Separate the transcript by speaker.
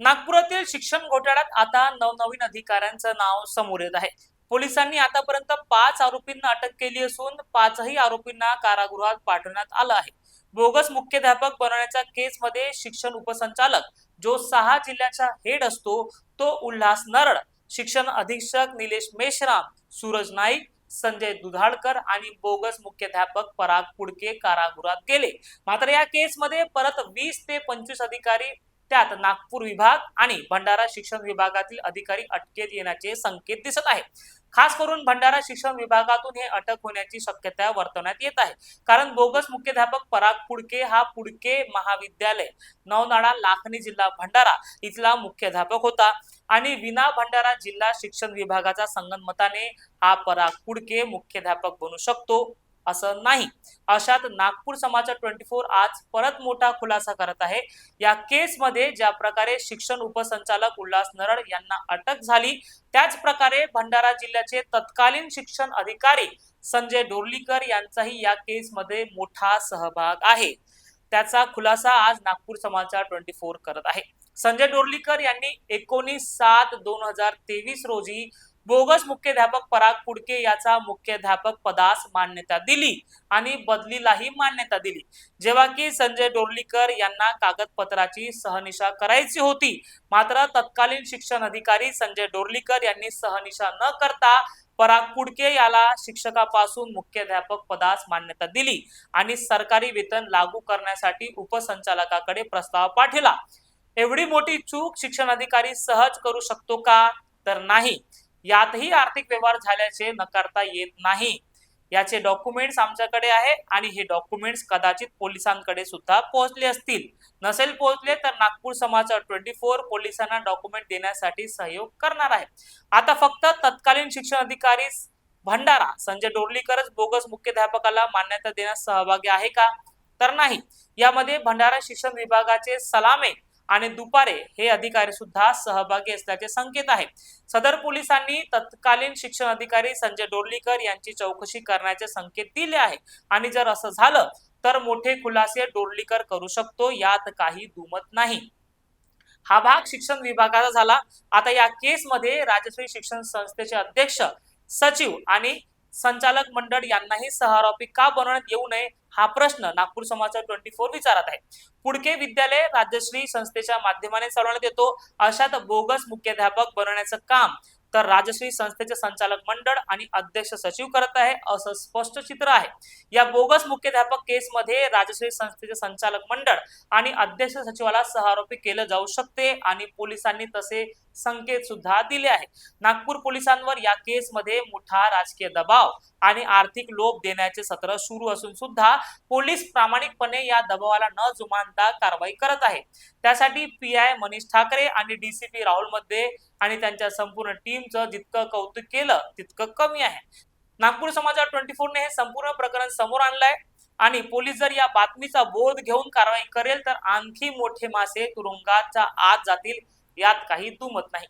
Speaker 1: नागपुरातील शिक्षण घोटाळ्यात आता नवनवीन अधिकाऱ्यांचं नाव समोर येत आहे. पोलिसांनी आतापर्यंत पाच आरोपींना अटक केली असून पाचही आरोपींना कारागृहात पाठवण्यात आलं आहे. बोगस मुख्याध्यापक बनवण्याच्या केसमध्ये शिक्षण उपसंचालक जो सहा जिल्ह्याचा हेड असतो तो उल्हास नरड शिक्षण अधीक्षक निलेश मेश्राम सूरज नाईक संजय दुधाडकर आणि बोगस मुख्याध्यापक पराग पुडके कारागृहात गेले. मात्र या केसमध्ये परत वीस ते पंचवीस अधिकारी त्यात नागपूर विभाग आणि भंडारा शिक्षण विभागातील अधिकारी अटकेत येण्याचे संकेत दिसत आहे. खास करून भंडारा शिक्षण विभागातून हे अटक होण्याची शक्यता वर्तवण्यात येत आहे. कारण बोगस मुख्याध्यापक पराग पुडके हा पुडके महाविद्यालय नवनाळा लाखनी जिल्हा भंडारा इथला मुख्याध्यापक होता आणि विना भंडारा जिल्हा शिक्षण विभागाचा संगनमताने हा पराग पुडके मुख्याध्यापक बनू शकतो. असं नाही. अशात नागपूर समाचार ट्वेंटी फोर आज परत मोठा खुलासा करत आहे. या केसमध्ये ज्या प्रकारे शिक्षण उपसंचालक उल्हास नरड यांना अटक झाली त्याच प्रकारे भंडारा जिल्ह्याचे तत्कालीन शिक्षण अधिकारी संजय डोर्लीकर यांचाही या केसमध्ये मोठा सहभाग आहे. त्याचा खुलासा आज नागपूर समाचार ट्वेंटी फोर करत आहे. संजय डोर्लीकर यांनी एकोणीस सात दोन हजार तेवीस रोजी बोगस मुख्याध्यापक पराग पुडके याचा मुख्याध्यापक पदास मान्यता दिली आणि बदलीलाही मान्यता दिली. जेव्हा की संजय डोरलीकर यांना कागदपत्राची सहनिशा करायची होती मात्र तत्कालीन शिक्षण अधिकारी संजय डोरलीकर यांनी सहनिशा न करता पराग पुडके याला शिक्षकापासून मुख्याध्यापक पदास मान्यता दिली आणि सरकारी वेतन लागू करण्यासाठी उपसंचालकाकडे प्रस्ताव पाठवला एवढी मोठी चूक शिक्षण अधिकारी सहज करू शकतो का? तर नाही. यातही आर्थिक व्यवहार झाल्याचे नकारता येत नाही. याचे डॉक्युमेंट्स आमच्याकडे आहे आणि हे डॉक्युमेंट्स कदाचित पोलिसांकडे सुद्धा पोहोचले असतील. नसेल पोहोचले तर नागपूर समाचार ट्वेंटी फोर पोलिसांना डॉक्युमेंट देण्यासाठी सहयोग करणार आहे. आता फक्त तत्कालीन शिक्षण अधिकारी भंडारा संजय डोरलीकरच बोगस मुख्याध्यापकाला मान्यता देण्यास सहभागी आहे का? तर नाही. यामध्ये भंडारा शिक्षण विभागाचे सलामे आणि दुपारे हे अधिकारी सुद्धा सहभागी असल्याचे संकेत आहेत सदर पोलिसांनी तत्कालीन शिक्षण अधिकारी संजय डोर्लीकर यांची चौकशी करण्याचे संकेत दिले आहे. आणि जर असं झालं तर मोठे खुलासे डोर्लीकर करू शकतो यात काही दुमत नाही. हा भाग शिक्षण विभागाचा झाला. आता या केसमध्ये राजश्री शिक्षण संस्थेचे अध्यक्ष सचिव आणि संचालक मंडळ यांनाही सहआरोपी का बनवण्यात येऊ नये हा प्रश्न नागपूर समाचार ट्वेंटी फोर विचारत आहे. पुडके विद्यालय राज्यश्री संस्थेच्या माध्यमाने चालवण्यात येतो. अशात बोगस मुख्याध्यापक बनवण्याचं काम तर राजश्री संस्थेचे संचालक मंडळ आणि अध्यक्ष सचिव करत आहे असं स्पष्ट चित्र आहे. या बोगस मुख्याध्यापक केसमध्ये राजश्री संस्थेचे संचालक मंडळ आणि अध्यक्ष सचिवाला सहआरोपी केलं जाऊ शकते आणि पोलिसांनी तसे संकेत सुद्धा दिले आहे नागपूर पोलिसांवर या केसमध्ये मोठा राजकीय दबाव आणि आर्थिक लोभ देण्याचे सत्र सुरू असून सुद्धा पोलीस प्रामाणिकपणे या दबावाला न जुमानता कारवाई करत आहे. त्यासाठी पी आय मनीष ठाकरे आणि डीसीपी राहुलमध्ये आणि त्यांच्या संपूर्ण टीमचं जितकं कौतुक केलं तितकं कमी आहे. नागपूर समाचार ट्वेंटी फोरने हे संपूर्ण प्रकरण समोर आणलंय आणि पोलीस जर या बातमीचा बोध घेऊन कारवाई करेल तर आणखी मोठे मासे तुरुंगाच्या आत जातील यात काही दुमत नाही.